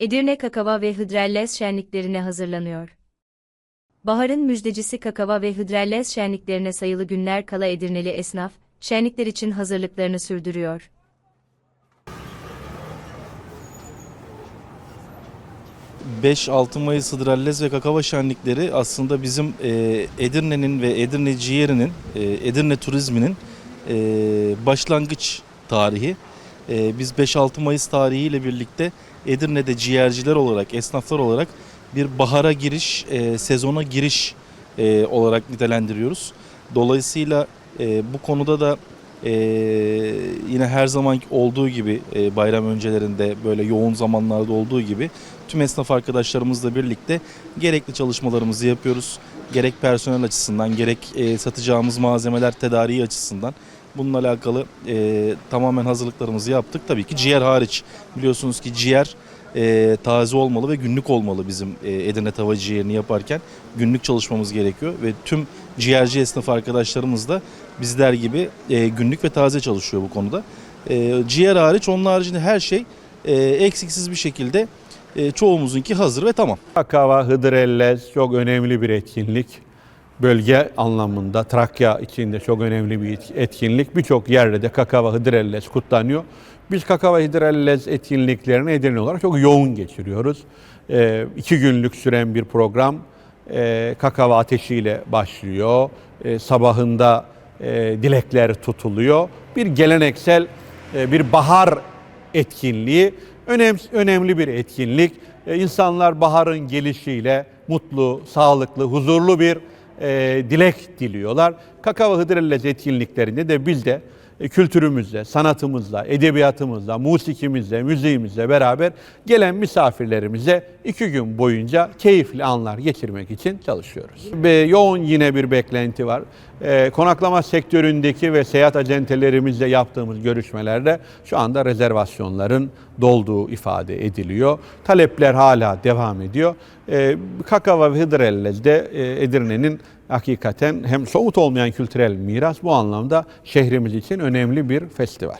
Edirne kakava ve hıdrellez şenliklerine hazırlanıyor. Baharın müjdecisi kakava ve hıdrellez şenliklerine sayılı günler kala Edirneli esnaf, şenlikler için hazırlıklarını sürdürüyor. Ee, 5-6 Mayıs Hıdrellez ve Kakava şenlikleri aslında bizim e, Edirne'nin ve Edirne ciğerinin, e, Edirne turizminin e, başlangıç tarihi. E, biz 5-6 Mayıs tarihiyle birlikte Edirne'de ciğerciler olarak, esnaflar olarak bir bahara giriş, e, sezona giriş e, olarak nitelendiriyoruz. Dolayısıyla e, bu konuda da yine her zaman olduğu gibi bayram öncelerinde böyle yoğun zamanlarda olduğu gibi tüm esnaf arkadaşlarımızla birlikte gerekli çalışmalarımızı yapıyoruz. Gerek personel açısından gerek satacağımız malzemeler tedariği açısından bununla alakalı e, tamamen hazırlıklarımızı yaptık. Tabii ki ciğer hariç biliyorsunuz ki ciğer e, taze olmalı ve günlük olmalı bizim e, Edirne tava ciğerini yaparken. Günlük çalışmamız gerekiyor ve tüm ciğerci esnaf arkadaşlarımız da bizler gibi e, günlük ve taze çalışıyor bu konuda. E, ciğer hariç onun haricinde her şey e, eksiksiz bir şekilde e, çoğumuzunki hazır ve tamam. Akava, Hıdrellez çok önemli bir etkinlik. Bölge anlamında Trakya içinde çok önemli bir etkinlik. Birçok yerde de Kakava, Hıdrellez kutlanıyor. Biz Kakava, Hıdrellez etkinliklerini Edirne olarak çok yoğun geçiriyoruz. Ee, iki günlük süren bir program. Ee, kakava ateşiyle başlıyor. Ee, sabahında e, dilekler tutuluyor. Bir geleneksel e, bir bahar etkinliği. Önem, önemli bir etkinlik. E, İnsanlar baharın gelişiyle mutlu, sağlıklı, huzurlu bir e, dilek diliyorlar. Kakava Hıdrellez etkinliklerinde de biz de e, kültürümüzle, sanatımızla, edebiyatımızla, musikimizle, müziğimizle beraber gelen misafirlerimize iki gün boyunca keyifli anlar geçirmek için çalışıyoruz. Yoğun yine bir beklenti var. E, konaklama sektöründeki ve seyahat acentelerimizle yaptığımız görüşmelerde şu anda rezervasyonların dolduğu ifade ediliyor. Talepler hala devam ediyor. E, Kakava ve Hıdrellez'de e, Edirne'nin hakikaten hem somut olmayan kültürel miras bu anlamda şehrimiz için önemli bir festival.